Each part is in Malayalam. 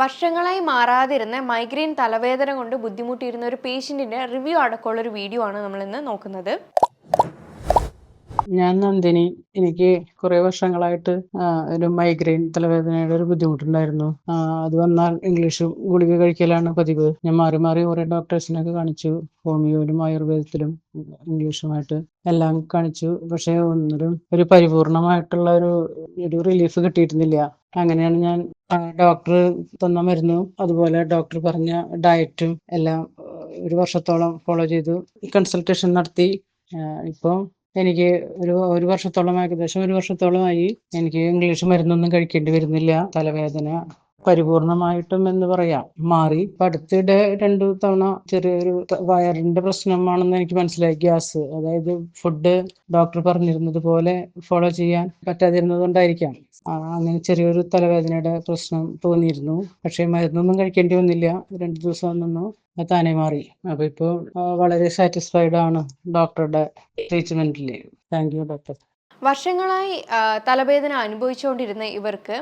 വർഷങ്ങളായി മാറാതിരുന്ന മൈഗ്രെയിൻ തലവേദന കൊണ്ട് ബുദ്ധിമുട്ടിയിരുന്ന ഒരു പേഷ്യന്റിന്റെ റിവ്യൂ അടക്കമുള്ള ഒരു വീഡിയോ ആണ് നമ്മൾ ഇന്ന് നോക്കുന്നത്. ഞാൻ നന്ദിനി. എനിക്ക് കുറെ വർഷങ്ങളായിട്ട് ഒരു മൈഗ്രെയിൻ തലവേദനയുടെ ഒരു ബുദ്ധിമുട്ടുണ്ടായിരുന്നു. അത് വന്നാൽ ഇംഗ്ലീഷ് ഗുളിക കഴിക്കലാണ് പതിവ്. ഞാൻ മാറി മാറി കുറെ ഡോക്ടേഴ്സിനൊക്കെ കാണിച്ചു. ഹോമിയോയിലും ആയുർവേദത്തിലും ഇംഗ്ലീഷുമായിട്ട് എല്ലാം കാണിച്ചു. പക്ഷേ ഒന്നിലും ഒരു പരിപൂർണമായിട്ടുള്ള ഒരു ഒരു റിലീഫ് കിട്ടിയിരുന്നില്ല. അങ്ങനെയാണ് ഞാൻ ഡോക്ടർ തന്ന മരുന്നും അതുപോലെ ഡോക്ടർ പറഞ്ഞ ഡയറ്റും എല്ലാം ഒരു വർഷത്തോളം ഫോളോ ചെയ്തു. കൺസൾട്ടേഷൻ നടത്തി. ഇപ്പോൾ എനിക്ക് ഒരു ഒരു വർഷത്തോളമായി ഏകദേശം ഒരു വർഷത്തോളമായി എനിക്ക് ഇംഗ്ലീഷ് മരുന്നൊന്നും കഴിക്കേണ്ടി വരുന്നില്ല തലവേദന. പരിപൂർണമായിട്ടും എന്ന് പറയാം. മാറി ഇപ്പൊ രണ്ടു തവണ ചെറിയൊരു വയറിന്റെ പ്രശ്നമാണെന്ന് എനിക്ക് മനസ്സിലായി ഗ്യാസ്. അതായത് ഫുഡ് ഡോക്ടർ പറഞ്ഞിരുന്നത് പോലെ ഫോളോ ചെയ്യാൻ പറ്റാതിരുന്നത് കൊണ്ടായിരിക്കാം അങ്ങനെ ചെറിയൊരു തലവേദനയുടെ പ്രശ്നം തോന്നിയിരുന്നു. പക്ഷേ മരുന്നൊന്നും കഴിക്കേണ്ടി വന്നില്ല. രണ്ടു ദിവസം നിന്നു. താനെ മാറി. അപ്പൊ ഇപ്പോൾ വളരെ സാറ്റിസ്ഫൈഡ് ആണ് ഡോക്ടറുടെ ട്രീറ്റ്മെന്റിൽ താങ്ക് യു ഡോക്ടർ. വർഷങ്ങളായി തലവേദന അനുഭവിച്ചുകൊണ്ടിരുന്ന ഇവർക്ക്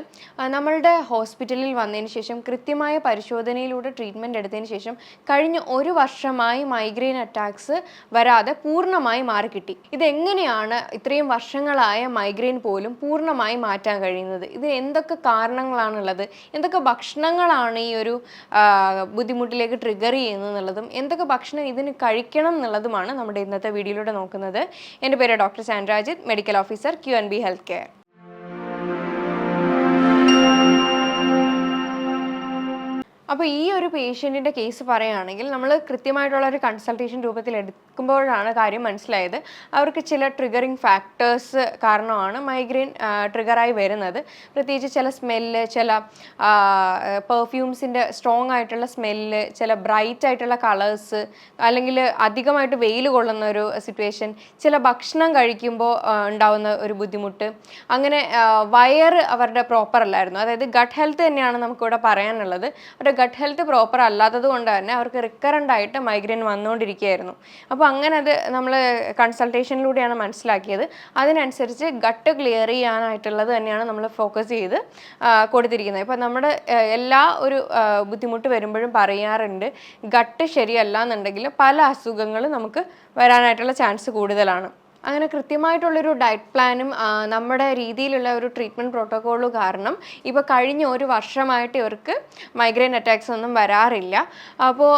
നമ്മളുടെ ഹോസ്പിറ്റലിൽ വന്നതിന് ശേഷം കൃത്യമായ പരിശോധനയിലൂടെ ട്രീറ്റ്മെന്റ് എടുത്തതിന് ശേഷം കഴിഞ്ഞ ഒരു വർഷമായി മൈഗ്രെയിൻ അറ്റാക്സ് വരാതെ പൂർണമായി മാറിക്കിട്ടി. ഇതെങ്ങനെയാണ് ഇത്രയും വർഷങ്ങളായ മൈഗ്രെയിൻ പോലും പൂർണമായി മാറ്റാൻ കഴിയുന്നത്? ഇതിന് എന്തൊക്കെ കാരണങ്ങളാണുള്ളത്? എന്തൊക്കെ ഭക്ഷണങ്ങളാണ് ഈ ഒരു ബുദ്ധിമുട്ടിലേക്ക് ട്രിഗർ ചെയ്യുന്നത് എന്നുള്ളതും എന്തൊക്കെ ഭക്ഷണം ഇതിന് കഴിക്കണം എന്നുള്ളതുമാണ് നമ്മുടെ ഇന്നത്തെ വീഡിയോയിലൂടെ നോക്കുന്നത്. എന്റെ പേര് doctor Sandrajith medical officer Q N B health care അപ്പോൾ ഈ ഒരു പേഷ്യന്റിന്റെ കേസ് പറയുകയാണെങ്കിൽ നമ്മൾ കൃത്യമായിട്ടുള്ള ഒരു കൺസൾട്ടേഷൻ രൂപത്തിൽ എടുക്കുമ്പോഴാണ് കാര്യം മനസ്സിലായത്. അവർക്ക് ചില ട്രിഗറിങ് ഫാക്ടേഴ്സ് കാരണമാണ് മൈഗ്രെയിൻ ട്രിഗറായി വരുന്നത്. പ്രത്യേകിച്ച് ചില സ്മെല്ല് ചില പെർഫ്യൂംസിന്റെ സ്ട്രോങ് ആയിട്ടുള്ള സ്മെല്ല് ചില ബ്രൈറ്റ് ആയിട്ടുള്ള കളേഴ്സ് അല്ലെങ്കിൽ അധികമായിട്ട് വെയിൽ കൊള്ളുന്ന ഒരു സിറ്റുവേഷൻ ചില ഭക്ഷണം കഴിക്കുമ്പോൾ ഉണ്ടാവുന്ന ഒരു ബുദ്ധിമുട്ട്. അങ്ങനെ വയർ അവരുടെ പ്രോപ്പർ അല്ലായിരുന്നു. അതായത് ഗട്ട് ഹെൽത്ത് തന്നെയാണ് നമുക്കിവിടെ പറയാനുള്ളത്. അവരുടെ ഗട്ട് ഹെൽത്ത് പ്രോപ്പർ അല്ലാത്തത് കൊണ്ട് തന്നെ അവർക്ക് റിക്കറന്റ് ആയിട്ട് മൈഗ്രെയിൻ വന്നുകൊണ്ടിരിക്കുകയായിരുന്നു. അപ്പോൾ അങ്ങനെ അത് നമ്മൾ കൺസൾട്ടേഷനിലൂടെയാണ് മനസ്സിലാക്കിയത്. അതിനനുസരിച്ച് ഗട്ട് ക്ലിയർ ചെയ്യാനായിട്ടുള്ളത് തന്നെയാണ് നമ്മൾ ഫോക്കസ് ചെയ്ത് കൊടുത്തിരിക്കുന്നത്. ഇപ്പോൾ നമ്മുടെ എല്ലാ ഒരു ബുദ്ധിമുട്ട് വരുമ്പോഴും പറയാറുണ്ട് ഗട്ട് ശരിയല്ല എന്നുണ്ടെങ്കിൽ പല അസുഖങ്ങളും നമുക്ക് വരാനായിട്ടുള്ള ചാൻസ് കൂടുതലാണ്. അങ്ങനെ കൃത്യമായിട്ടുള്ളൊരു ഡയറ്റ് പ്ലാനും നമ്മുടെ രീതിയിലുള്ള ഒരു ട്രീറ്റ്മെന്റ് പ്രോട്ടോക്കോളും കാരണം ഇപ്പോൾ കഴിഞ്ഞ ഒരു വർഷമായിട്ട് ഇവർക്ക് മൈഗ്രെയിൻ അറ്റാക്സ് ഒന്നും വരാറില്ല. അപ്പോൾ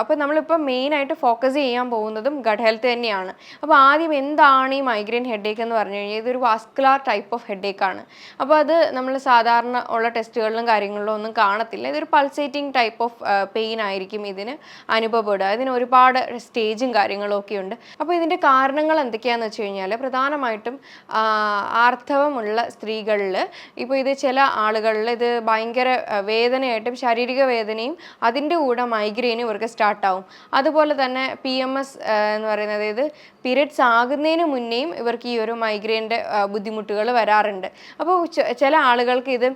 അപ്പോൾ നമ്മളിപ്പോൾ മെയിനായിട്ട് ഫോക്കസ് ചെയ്യാൻ പോകുന്നതും ഗഡ് ഹെൽത്ത് തന്നെയാണ്. അപ്പോൾ ആദ്യം എന്താണ് ഈ മൈഗ്രെയിൻ ഹെഡേക്ക് എന്ന് പറഞ്ഞു കഴിഞ്ഞാൽ ഇതൊരു വാസ്കുലാർ ടൈപ്പ് ഓഫ് ഹെഡേക്ക് ആണ്. അപ്പോൾ അത് നമ്മൾ സാധാരണ ഉള്ള ടെസ്റ്റുകളിലും കാര്യങ്ങളിലും ഒന്നും കാണത്തില്ല. ഇതൊരു പൾസേറ്റിംഗ് ടൈപ്പ് ഓഫ് പെയിൻ ആയിരിക്കും ഇതിന് അനുഭവപ്പെടുക. ഇതിന് ഒരുപാട് സ്റ്റേജും കാര്യങ്ങളും ഒക്കെ ഉണ്ട്. അപ്പോൾ ഇതിന്റെ കാരണങ്ങൾ എന്തൊക്കെയാണെന്ന് വെച്ച് കഴിഞ്ഞാൽ പ്രധാനമായിട്ടും ആർത്തവമുള്ള സ്ത്രീകളിൽ ഇപ്പോൾ ഇത് ചില ആളുകളിൽ ഇത് ഭയങ്കര വേദനയായിട്ടും ശാരീരിക വേദനയും അതിന്റെ കൂടെ മൈഗ്രെയിനും ഇവർക്ക് സ്റ്റാർട്ടാവും. അതുപോലെ തന്നെ പി എം എസ് എന്ന് പറയുന്നത് അതായത് പീരിയഡ്സ് ആകുന്നതിന് മുന്നേയും ഇവർക്ക് ഈ ഒരു മൈഗ്രെയിന്റെ ബുദ്ധിമുട്ടുകൾ വരാറുണ്ട്. അപ്പോൾ ചില ആളുകൾക്ക് ഇത്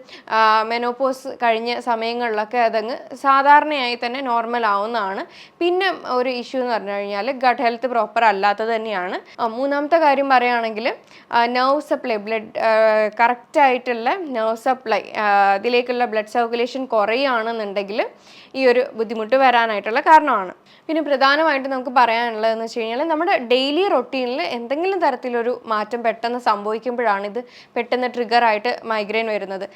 മെനോപോസ് കഴിഞ്ഞ സമയങ്ങളിലൊക്കെ അതങ്ങ് സാധാരണയായി തന്നെ നോർമൽ ആവുന്നതാണ് പിന്നെ ഒരു ഇഷ്യൂ എന്ന് പറഞ്ഞു കഴിഞ്ഞാൽ ഗട്ട് ഹെൽത്ത് പ്രോപ്പർ അല്ലാത്തത് തന്നെയാണ്. മൂന്നാമത്തെ കാര്യം പറയുകയാണെങ്കിൽ നെർവ് സപ്ലൈ ബ്ലഡ് കറക്റ്റായിട്ടുള്ള നെർവ് സപ്ലൈ ഇതിലേക്കുള്ള ബ്ലഡ് സർക്കുലേഷൻ കുറയുകയാണെന്നുണ്ടെങ്കിൽ ഈ ഒരു ബുദ്ധിമുട്ട് വരാനായിട്ടുള്ള കാരണമാണ്. പിന്നെ പ്രധാനമായിട്ട് നമുക്ക് പറയാനുള്ളതെന്ന് വെച്ച് കഴിഞ്ഞാൽ നമ്മുടെ ഡെയിലി റൊട്ടീനിൽ എന്തെങ്കിലും തരത്തിലൊരു മാറ്റം പെട്ടെന്ന് സംഭവിക്കുമ്പോഴാണ് ഇത് പെട്ടെന്ന് ട്രിഗറായിട്ട് മൈഗ്രെയിൻ വരുന്നത്.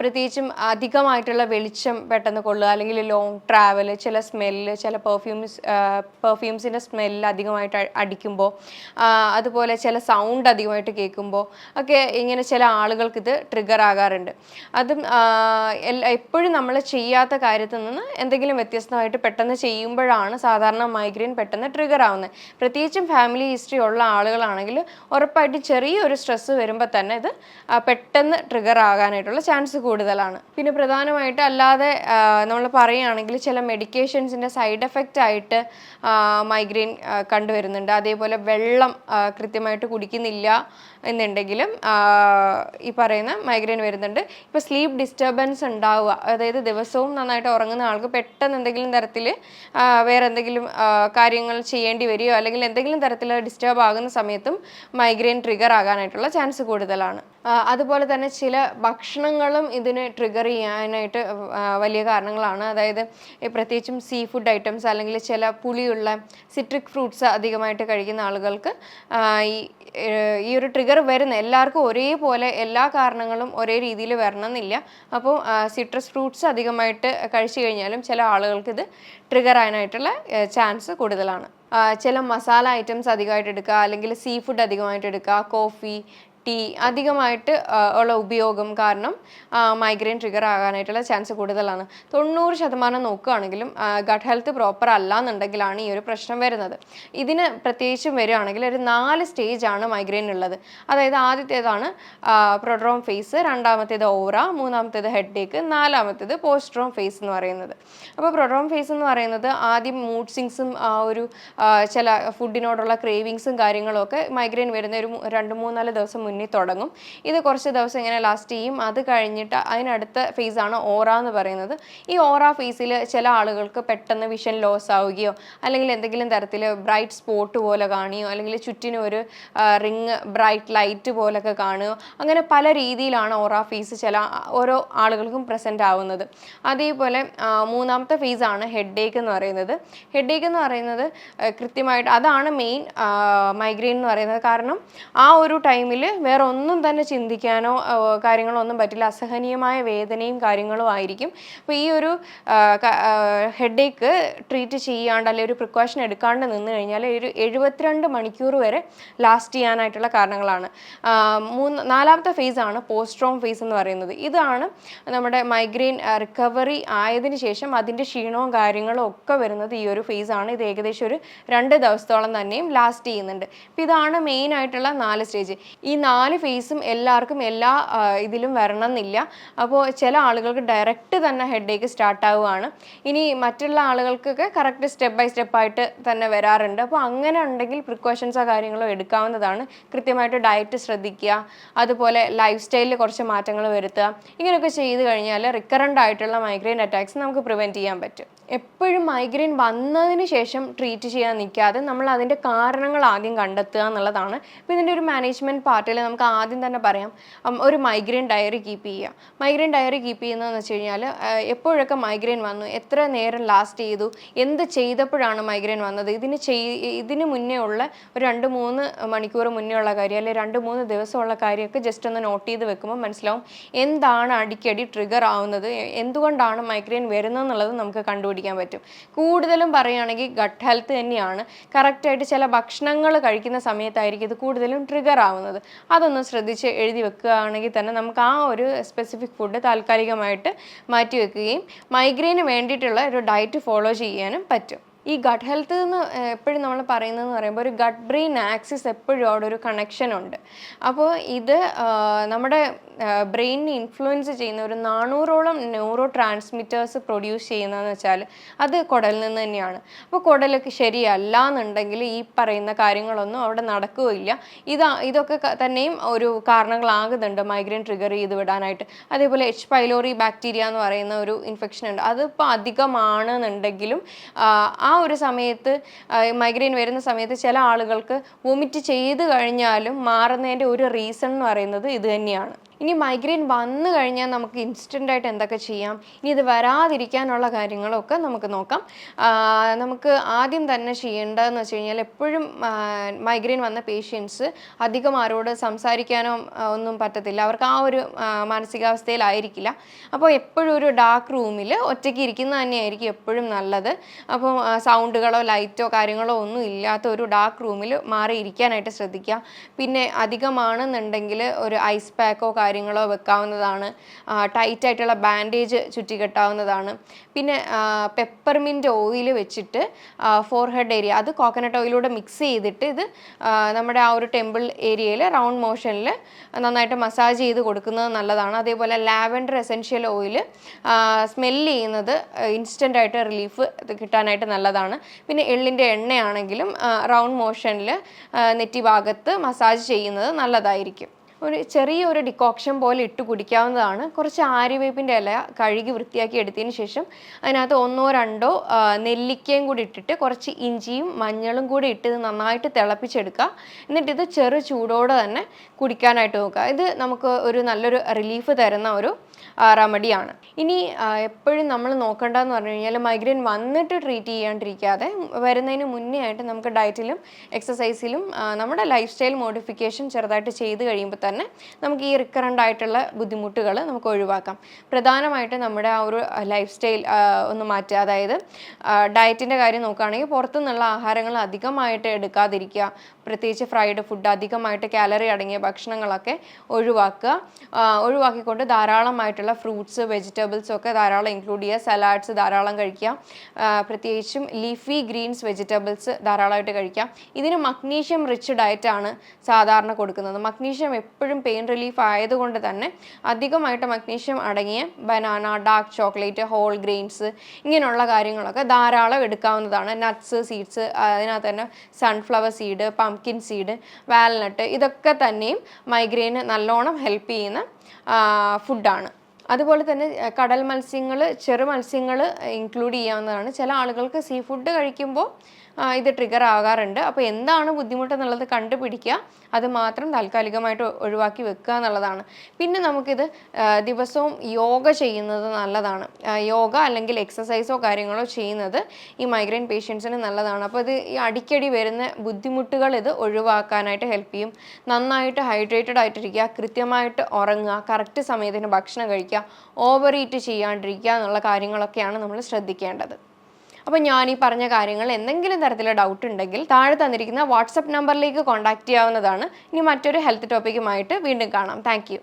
പ്രത്യേകിച്ചും അധികമായിട്ടുള്ള വെളിച്ചം പെട്ടെന്ന് കൊള്ളുക അല്ലെങ്കിൽ ലോങ് ട്രാവൽ ചില സ്മെല്ല് ചില പെർഫ്യൂംസ് പെർഫ്യൂംസിന്റെ സ്മെല്ല് അധികമായിട്ട് അടിക്കുമ്പോൾ അതുപോലെ ചില സൗണ്ട് അധികമായിട്ട് കേൾക്കുമ്പോൾ ഒക്കെ ഇങ്ങനെ ചില ആളുകൾക്ക് ഇത് ട്രിഗർ ആകാറുണ്ട്. അതും എപ്പോഴും നമ്മൾ ചെയ്യാത്ത കാര്യത്തിൽ നിന്ന് എന്തെങ്കിലും വ്യത്യസ്തമായിട്ട് പെട്ടെന്ന് ചെയ്യുമ്പോഴാണ് സാധാരണ മൈഗ്രെയിൻ പെട്ടെന്ന് ട്രിഗർ ആവുന്നത്. പ്രത്യേകിച്ചും ഫാമിലി ഹിസ്റ്ററി ഉള്ള ആളുകളാണെങ്കിൽ ഉറപ്പായിട്ടും ചെറിയൊരു സ്ട്രെസ്സ് വരുമ്പോൾ തന്നെ ഇത് പെട്ടെന്ന് ട്രിഗർ ആകാനായിട്ടുള്ള ചാൻസ് കൂടുതലാണ്. പിന്നെ പ്രധാനമായിട്ട് അല്ലാതെ നമ്മൾ പറയുകയാണെങ്കിൽ ചില മെഡിക്കേഷൻസിന്റെ സൈഡ് എഫക്റ്റ് ആയിട്ട് മൈഗ്രെയിൻ കണ്ടുവരുന്നുണ്ട്. അതേപോലെ വെള്ളം കൃത്യമായിട്ട് കുടിക്കുന്നില്ല. എന്നുണ്ടെങ്കിലും ഈ പറയുന്ന മൈഗ്രെയിൻ വരുന്നുണ്ട്. ഇപ്പോൾ സ്ലീപ്പ് ഡിസ്റ്റർബൻസ് ഉണ്ടാവുക അതായത് ദിവസവും നന്നായിട്ട് ഉറങ്ങുന്ന ആൾക്ക് പെട്ടെന്ന് എന്തെങ്കിലും തരത്തിൽ വേറെ എന്തെങ്കിലും കാര്യങ്ങൾ ചെയ്യേണ്ടി വരികയോ അല്ലെങ്കിൽ എന്തെങ്കിലും തരത്തിൽ ഡിസ്റ്റർബ് ആകുന്ന സമയത്തും മൈഗ്രെയിൻ ട്രിഗർ ആകാനായിട്ടുള്ള ചാൻസ് കൂടുതലാണ്. അതുപോലെ തന്നെ ചില ഭക്ഷണങ്ങളും ഇതിന് ട്രിഗർ ചെയ്യാനായിട്ട് വലിയ കാരണങ്ങളാണ്. അതായത് പ്രത്യേകിച്ചും സീ ഫുഡ് ഐറ്റംസ് അല്ലെങ്കിൽ ചില പുളിയുള്ള സിട്രിക് ഫ്രൂട്ട്സ് അധികമായിട്ട് കഴിക്കുന്ന ആളുകൾക്ക് ഈ ഈ ഒരു ട്രിഗർ വരുന്ന എല്ലാവർക്കും ഒരേപോലെ എല്ലാ കാരണങ്ങളും ഒരേ രീതിയിൽ വരണമെന്നില്ല. അപ്പോൾ സിട്രസ് ഫ്രൂട്ട്സ് അധികമായിട്ട് കഴിച്ചു കഴിഞ്ഞാലും ചില ആളുകൾക്ക് ഇത് ട്രിഗർ ആകാനായിട്ടുള്ള ചാൻസ് കൂടുതലാണ്. ചില മസാല ഐറ്റംസ് അധികമായിട്ട് എടുക്കുക അല്ലെങ്കിൽ സീ ഫുഡ് അധികമായിട്ട് എടുക്കുക കോഫി ടീ അധികമായിട്ട് ഉള്ള ഉപയോഗം കാരണം മൈഗ്രെയിൻ ട്രിഗർ ആകാനായിട്ടുള്ള ചാൻസ് കൂടുതലാണ്. തൊണ്ണൂറ് ശതമാനം നോക്കുകയാണെങ്കിലും ഗട്ട് ഹെൽത്ത് പ്രോപ്പർ അല്ല എന്നുണ്ടെങ്കിലാണ് ഈ ഒരു പ്രശ്നം വരുന്നത്. ഇതിന് പ്രത്യേകിച്ചും വരികയാണെങ്കിൽ ഒരു നാല് സ്റ്റേജ് ആണ് മൈഗ്രെയിൻ ഉള്ളത്. അതായത് ആദ്യത്തേതാണ് പ്രൊഡ്രോം ഫേസ് രണ്ടാമത്തേത് ഓറ മൂന്നാമത്തേത് ഹെഡ് ഏക്ക് നാലാമത്തേത് പോസ്ട്രോം ഫേസ് എന്ന് പറയുന്നത്. അപ്പോൾ പ്രൊഡ്രോം ഫേസ് എന്ന് പറയുന്നത് ആദ്യം മൂഡ് സിങ്സും ആ ഒരു ചില ഫുഡിനോടുള്ള ക്രേവിങ്സും കാര്യങ്ങളും ഒക്കെ മൈഗ്രെയിൻ വരുന്ന ഒരു രണ്ട് മൂന്നാൽ ദിവസം മുന്നേ തുടങ്ങും. ഇത് കുറച്ച് ദിവസം ഇങ്ങനെ ലാസ്റ്റ് ചെയ്യും. അത് കഴിഞ്ഞിട്ട് അതിനടുത്ത ഫേസാണ് ഓറ എന്ന് പറയുന്നത്. ഈ ഓറ ഫേസിൽ ചില ആളുകൾക്ക് പെട്ടെന്ന് വിഷൻ ലോസ് ആവുകയോ അല്ലെങ്കിൽ എന്തെങ്കിലും തരത്തിൽ ബ്രൈറ്റ് സ്പോട്ട് പോലെ കാണുകയോ അല്ലെങ്കിൽ ചുറ്റിനും ഒരു റിങ് ബ്രൈറ്റ് ലൈറ്റ് പോലൊക്കെ കാണുകയോ അങ്ങനെ പല രീതിയിലാണ് ഓറ ഫേസ് ചില ഓരോ ആളുകൾക്കും പ്രസന്റ് ആവുന്നത്. അതേപോലെ മൂന്നാമത്തെ ഫേസാണ് ഹെഡേക്ക് എന്ന് പറയുന്നത്. ഹെഡേക്ക് എന്ന് പറയുന്നത് കൃത്യമായിട്ട് അതാണ് മെയിൻ മൈഗ്രെയിൻ എന്ന് പറയുന്നത്. കാരണം ആ ഒരു ടൈമിൽ വേറെ ഒന്നും തന്നെ ചിന്തിക്കാനോ കാര്യങ്ങളോ ഒന്നും പറ്റില്ല. അസഹനീയമായ വേദനയും കാര്യങ്ങളും ആയിരിക്കും. അപ്പോൾ ഈ ഒരു ഹെഡേക്ക് ട്രീറ്റ് ചെയ്യാണ്ട് അല്ലെങ്കിൽ ഒരു പ്രിക്കോഷൻ എടുക്കാണ്ട് നിന്ന് കഴിഞ്ഞാൽ ഒരു എഴുപത്തിരണ്ട് മണിക്കൂർ വരെ ലാസ്റ്റ് ചെയ്യാനായിട്ടുള്ള കാരണങ്ങളാണ്. മൂന്ന് നാലാമത്തെ ഫേസാണ് പോസ്ട്രോം ഫേസ് എന്ന് പറയുന്നത്. ഇതാണ് നമ്മുടെ മൈഗ്രെയിൻ റിക്കവറി ആയതിനു ശേഷം അതിന്റെ ക്ഷീണവും കാര്യങ്ങളും ഒക്കെ വരുന്നത് ഈ ഒരു ഫേസാണ് ഇത് ഏകദേശം ഒരു രണ്ട് ദിവസത്തോളം തന്നെയും ലാസ്റ്റ് ചെയ്യുന്നുണ്ട്. അപ്പോൾ ഇതാണ് മെയിൻ ആയിട്ടുള്ള നാല് സ്റ്റേജ് ഈ നാല് ഫേസും എല്ലാവർക്കും എല്ലാ ഇതിലും വരണം എന്നില്ല അപ്പോൾ ചില ആളുകൾക്ക് ഡയറക്റ്റ് തന്നെ ഹെഡേക്ക് സ്റ്റാർട്ട് ആവുകയാണ്. ഇനി മറ്റുള്ള ആളുകൾക്കൊക്കെ കറക്റ്റ് സ്റ്റെപ്പ് ബൈ സ്റ്റെപ്പായിട്ട് തന്നെ വരാറുണ്ട്. അപ്പോൾ അങ്ങനെ ഉണ്ടെങ്കിൽ പ്രിക്കോഷൻസോ കാര്യങ്ങളോ എടുക്കാവുന്നതാണ്. കൃത്യമായിട്ട് ഡയറ്റ് ശ്രദ്ധിക്കുക. അതുപോലെ ലൈഫ് സ്റ്റൈലിൽ കുറച്ച് മാറ്റങ്ങൾ വരുത്തുക. ഇങ്ങനെയൊക്കെ ചെയ്ത് കഴിഞ്ഞാൽ റിക്കറന്റ് ആയിട്ടുള്ള മൈഗ്രെയിൻ അറ്റാക്സ് നമുക്ക് പ്രിവെന്റ് ചെയ്യാൻ പറ്റും. എപ്പോഴും മൈഗ്രെയിൻ വന്നതിന് ശേഷം ട്രീറ്റ് ചെയ്യാൻ നിൽക്കാതെ നമ്മൾ അതിന്റെ കാരണങ്ങൾ ആദ്യം കണ്ടെത്തുക എന്നുള്ളതാണ്. അപ്പോൾ ഇതിന്റെ ഒരു മാനേജ്മെന്റ് പാർട്ടിൽ നമുക്ക് ആദ്യം തന്നെ പറയാം ഒരു മൈഗ്രെയിൻ ഡയറി കീപ്പ് ചെയ്യുക. മൈഗ്രെയിൻ ഡയറി കീപ്പ് ചെയ്യുന്നതെന്ന് വെച്ച് കഴിഞ്ഞാൽ എപ്പോഴൊക്കെ മൈഗ്രെയിൻ വന്നു എത്ര നേരം ലാസ്റ്റ് ചെയ്തു എന്ത് ചെയ്തപ്പോഴാണ് മൈഗ്രെയിൻ വന്നത് ഇതിന് ചെയ് ഇതിന് മുന്നേ ഉള്ള ഒരു രണ്ട് മൂന്ന് മണിക്കൂർ മുന്നേ ഉള്ള കാര്യം അല്ലെങ്കിൽ രണ്ട് മൂന്ന് ദിവസമുള്ള കാര്യമൊക്കെ ജസ്റ്റ് ഒന്ന് നോട്ട് ചെയ്ത് വെക്കുമ്പോൾ മനസ്സിലാവും എന്താണ് അടിക്കടി ട്രിഗർ ആവുന്നത് എന്തുകൊണ്ടാണ് മൈഗ്രെയിൻ വരുന്നത് എന്നുള്ളത് നമുക്ക് കണ്ടുപിടിക്കാൻ പറ്റും. കൂടുതലും പറയുകയാണെങ്കിൽ ഗട്ട് ഹെൽത്ത് തന്നെയാണ്. കറക്റ്റായിട്ട് ചില ഭക്ഷണങ്ങൾ കഴിക്കുന്ന സമയത്തായിരിക്കും ഇത് കൂടുതലും ട്രിഗർ ആവുന്നത്. അതൊന്ന് ശ്രദ്ധിച്ച് എഴുതി വെക്കുകയാണെങ്കിൽ തന്നെ നമുക്ക് ആ ഒരു സ്പെസിഫിക് ഫുഡ് താൽക്കാലികമായിട്ട് മാറ്റി വെക്കുകയും മൈഗ്രെയിന് വേണ്ടിയിട്ടുള്ള ഒരു ഡയറ്റ് ഫോളോ ചെയ്യാനും പറ്റും. ഈ ഗട്ട് ഹെൽത്ത് എന്ന് എപ്പോഴും നമ്മൾ പറയുന്നതെന്ന് പറയുമ്പോൾ ഒരു ഗട്ട് ബ്രെയിൻ ആക്സിസ് എപ്പോഴും അവിടെ ഒരു കണക്ഷൻ ഉണ്ട്. അപ്പോൾ ഇത് നമ്മുടെ ബ്രെയിനിനെ ഇൻഫ്ലുവൻസ് ചെയ്യുന്ന ഒരു നാനൂറോളം ന്യൂറോ ട്രാൻസ്മിറ്റേഴ്സ് പ്രൊഡ്യൂസ് ചെയ്യുന്നതെന്ന് വെച്ചാൽ അത് കുടലിൽ നിന്ന് തന്നെയാണ്. അപ്പോൾ കുടലൊക്കെ ശരിയല്ല എന്നുണ്ടെങ്കിൽ ഈ പറയുന്ന കാര്യങ്ങളൊന്നും അവിടെ നടക്കുകയില്ല. ഇത് ഇതൊക്കെ തന്നെയും ഒരു കാരണങ്ങളാകുന്നുണ്ട്. മൈഗ്രെയിൻ ട്രിഗർ ചെയ്ത് വിടാനായിട്ട്. അതേപോലെ എച്ച് പൈലോറി ബാക്ടീരിയ എന്ന് പറയുന്ന ഒരു ഇൻഫെക്ഷൻ ഉണ്ട്. അതിപ്പോൾ അധികമാണെന്നുണ്ടെങ്കിലും ആ, ആ ഒരു സമയത്ത് മൈഗ്രെയിൻ വരുന്ന സമയത്ത് ചില ആളുകൾക്ക് വൊമിറ്റ് ചെയ്ത് കഴിഞ്ഞാലും മാറുന്നതിന്റെ ഒരു റീസൺ എന്ന് പറയുന്നത് ഇത് തന്നെയാണ്. ഇനി മൈഗ്രെയിൻ വന്നു കഴിഞ്ഞാൽ നമുക്ക് ഇൻസ്റ്റന്റ് ആയിട്ട് എന്തൊക്കെ ചെയ്യാം? ഇനി ഇത് വരാതിരിക്കാനുള്ള കാര്യങ്ങളൊക്കെ നമുക്ക് നോക്കാം. നമുക്ക് ആദ്യം തന്നെ ചെയ്യേണ്ടതെന്ന് വെച്ച് കഴിഞ്ഞാൽ എപ്പോഴും മൈഗ്രെയിൻ വന്ന പേഷ്യൻസ് അധികം ആരോട് സംസാരിക്കാനോ ഒന്നും പറ്റത്തില്ല. അവർക്ക് ആ ഒരു മാനസികാവസ്ഥയിലായിരിക്കില്ല. അപ്പോൾ എപ്പോഴും ഒരു ഡാർക്ക് റൂമിൽ ഒറ്റയ്ക്ക് ഇരിക്കുന്നത് തന്നെയായിരിക്കും എപ്പോഴും നല്ലത്. അപ്പോൾ സൗണ്ടുകളോ ലൈറ്റോ കാര്യങ്ങളോ ഒന്നും ഇല്ലാത്ത ഒരു ഡാർക്ക് റൂമിൽ മാറി ഇരിക്കാനായിട്ട് ശ്രദ്ധിക്കുക. പിന്നെ അധികമാണെന്നുണ്ടെങ്കിൽ ഒരു ഐസ് പാക്കോ കാര്യങ്ങളോ കാര്യങ്ങളോ വെക്കാവുന്നതാണ്. ടൈറ്റ് ആയിട്ടുള്ള ബാൻഡേജ് ചുറ്റിക്കെട്ടാവുന്നതാണ് പിന്നെ പെപ്പർമിന്റ് ഓയിൽ വെച്ചിട്ട് ഫോർഹെഡ് ഏരിയ അത് കോക്കനട്ട് ഓയിലൂടെ മിക്സ് ചെയ്തിട്ട് ഇത് നമ്മുടെ ആ ഒരു ടെമ്പിൾ ഏരിയയിൽ റൗണ്ട് മോഷനിൽ നന്നായിട്ട് മസാജ് ചെയ്ത് കൊടുക്കുന്നത് നല്ലതാണ്. അതേപോലെ ലാവൻഡർ എസെൻഷ്യൽ ഓയിൽ സ്മെല്ല് ചെയ്യുന്നത് ഇൻസ്റ്റന്റ് ആയിട്ട് റിലീഫ് കിട്ടാനായിട്ട് നല്ലതാണ്. പിന്നെ എള്ളിന്റെ എണ്ണയാണെങ്കിലും റൗണ്ട് മോഷനിൽ നെറ്റി ഭാഗത്ത് മസാജ് ചെയ്യുന്നത് നല്ലതായിരിക്കും. ഒരു ചെറിയൊരു ഡിക്കോക്ഷൻ പോലെ ഇട്ട് കുടിക്കാവുന്നതാണ്. കുറച്ച് ആര്യവേപ്പിന്റെ ഇല കഴുകി വൃത്തിയാക്കി എടുത്തതിന് ശേഷം അതിനകത്ത് ഒന്നോ രണ്ടോ നെല്ലിക്കയും കൂടി ഇട്ടിട്ട് കുറച്ച് ഇഞ്ചിയും മഞ്ഞളും കൂടി ഇട്ട് നന്നായിട്ട് തിളപ്പിച്ചെടുക്കുക. എന്നിട്ട് ഇത് ചെറു ചൂടോടെ തന്നെ കുടിക്കാനായിട്ട് നോക്കുക. ഇത് നമുക്ക് ഒരു നല്ലൊരു റിലീഫ് തരുന്ന ഒരു റെമഡിയാണ് ഇനി എപ്പോഴും നമ്മൾ നോക്കേണ്ടതെന്ന് പറഞ്ഞു കഴിഞ്ഞാൽ മൈഗ്രെയിൻ വന്നിട്ട് ട്രീറ്റ് ചെയ്യാണ്ടിരിക്കാതെ വരുന്നതിന് മുന്നേ ആയിട്ട് നമുക്ക് ഡയറ്റിലും എക്സസൈസിലും നമ്മുടെ ലൈഫ് സ്റ്റൈൽ മോഡിഫിക്കേഷൻ ചെറുതായിട്ട് ചെയ്ത് കഴിയുമ്പോൾ തന്നെ നമുക്ക് ഈ റിക്കറന്റ് ആയിട്ടുള്ള ബുദ്ധിമുട്ടുകൾ നമുക്ക് ഒഴിവാക്കാം. പ്രധാനമായിട്ട് നമ്മുടെ ആ ഒരു ലൈഫ് സ്റ്റൈൽ ഒന്ന് മാറ്റുക അതായത് ഡയറ്റിന്റെ കാര്യം നോക്കുകയാണെങ്കിൽ പുറത്തുനിന്നുള്ള ആഹാരങ്ങൾ അധികമായിട്ട് എടുക്കാതിരിക്കുക. പ്രത്യേകിച്ച് ഫ്രൈഡ് ഫുഡ് അധികമായിട്ട് കാലറി അടങ്ങിയ ഭക്ഷണങ്ങളൊക്കെ ഒഴിവാക്കുക. ഒഴിവാക്കിക്കൊണ്ട് ധാരാളമായിട്ടുള്ള ഫ്രൂട്ട്സ് വെജിറ്റബിൾസ് ഒക്കെ ധാരാളം ഇൻക്ലൂഡ് ചെയ്യുക. സലാഡ്സ് ധാരാളം കഴിക്കുക. പ്രത്യേകിച്ചും ലീഫി ഗ്രീൻസ് വെജിറ്റബിൾസ് ധാരാളമായിട്ട് കഴിക്കുക. ഇതിന് മഗ്നീഷ്യം റിച്ച് ഡയറ്റാണ് സാധാരണ കൊടുക്കുന്നത്. മഗ്നീഷ്യം എപ്പോഴും പെയിൻ റിലീഫ് ആയതുകൊണ്ട് തന്നെ അധികമായിട്ട് മഗ്നീഷ്യം അടങ്ങിയ banana dark chocolate whole grains ഇങ്ങനെയുള്ള കാര്യങ്ങളൊക്കെ ധാരാളം എടുക്കാവുന്നതാണ്. നട്ട്സ് സീഡ്സ് അതിനകത്ത് തന്നെ sunflower seed pumpkin seed walnut ഇതൊക്കെ തന്നെയും മൈഗ്രെയിന് നല്ലോണം ഹെൽപ്പ് ചെയ്യുന്ന ഫുഡാണ് അതുപോലെ തന്നെ കടൽ മത്സ്യങ്ങൾ ചെറു മത്സ്യങ്ങൾ ഇൻക്ലൂഡ് ചെയ്യാവുന്നതാണ്. ചില ആളുകൾക്ക് സീ ഫുഡ് കഴിക്കുമ്പോൾ ഇത് ട്രിഗർ ആകാറുണ്ട്. അപ്പോൾ എന്താണ് ബുദ്ധിമുട്ട് എന്നുള്ളത് കണ്ടുപിടിക്കുക. അത് മാത്രം താൽക്കാലികമായിട്ട് ഒഴിവാക്കി വെക്കുക എന്നുള്ളതാണ്. പിന്നെ നമുക്കിത് ദിവസവും യോഗ ചെയ്യുന്നത് നല്ലതാണ്. യോഗ അല്ലെങ്കിൽ എക്സസൈസോ കാര്യങ്ങളോ ചെയ്യുന്നത് ഈ മൈഗ്രെയിൻ പേഷ്യൻസിന് നല്ലതാണ്. അപ്പോൾ ഇത് ഈ അടിക്കടി വരുന്ന ബുദ്ധിമുട്ടുകൾ ഇത് ഒഴിവാക്കാനായിട്ട് ഹെൽപ്പ് ചെയ്യും. നന്നായിട്ട് ഹൈഡ്രേറ്റഡ് ആയിട്ടിരിക്കുക കൃത്യമായിട്ട് ഉറങ്ങുക കറക്റ്റ് സമയത്തിന് ഭക്ഷണം കഴിക്കുക ഓവർ ഈറ്റ് ചെയ്യാണ്ടിരിക്കുക എന്നുള്ള കാര്യങ്ങളൊക്കെയാണ് നമ്മൾ ശ്രദ്ധിക്കേണ്ടത്. അപ്പോൾ ഞാൻ ഈ പറഞ്ഞ കാര്യങ്ങൾ എന്തെങ്കിലും തരത്തിലുള്ള ഡൗട്ട് ഉണ്ടെങ്കിൽ താഴെ തന്നിരിക്കുന്ന വാട്സപ്പ് നമ്പറിലേക്ക് കോൺടാക്ട് ചെയ്യാവുന്നതാണ്. ഇനി മറ്റൊരു ഹെൽത്ത് ടോപ്പിക്കുമായിട്ട് വീണ്ടും കാണാം. താങ്ക്